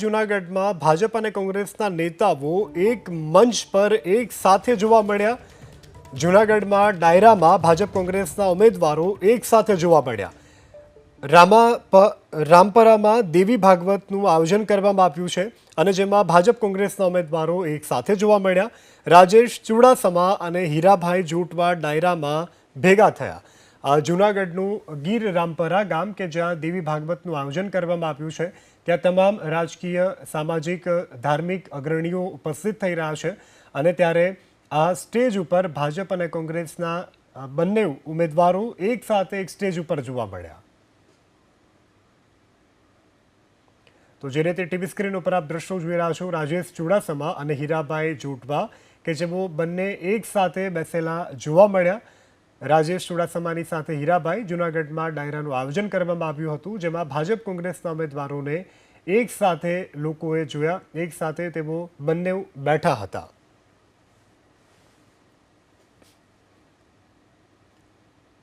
જૂનાગઢમાં ભાજપ અને કોંગ્રેસના નેતાઓ એક મંચ પર એક સાથે જોવા મળ્યા. જૂનાગઢમાં ડાયરામાં ભાજપ કોંગ્રેસના ઉમેદવારો એક સાથે જોવા મળ્યા. રામા રામપરામાં દેવી ભાગવતનું આયોજન કરવામાં આવ્યું છે અને જેમાં ભાજપ કોંગ્રેસના ઉમેદવારો એક સાથે જોવા મળ્યા. રાજેશ ચુડાસમા અને હીરાભાઈ જોટવા ડાયરામાં ભેગા થયા. જૂનાગઢનું ગીર રામપરા ગામ કે જ્યાં દેવી ભાગવતનું આયોજન કરવામાં આવ્યું છે, ત્યાં તમામ રાજકીય, સામાજિક, ધાર્મિક અગ્રણીઓ ઉપસ્થિત થઈ રહ્યા છે અને ત્યારે આ સ્ટેજ ઉપર ભાજપ અને કોંગ્રેસના બંને ઉમેદવારો એક સાથે એક સ્ટેજ ઉપર જોવા મળ્યા. તો જે રીતે ટીવી સ્ક્રીન ઉપર આપ દ્રશ્યો જોઈ રહ્યા છો, રાજેશ ચુડાસમા અને હીરાભાઈ જોટવા કે જેઓ બંને એક સાથે બેસેલા જોવા મળ્યા. રાજેશ ચુડાસમાની સાથે હીરાભાઈ જૂનાગઢમાં ડાયરાનું આયોજન કરવામાં આવ્યું હતું, જેમાં ભાજપ કોંગ્રેસના ઉમેદવારોને એક સાથે લોકોએ જોયા, એક સાથે તેઓ બંને બેઠા હતા.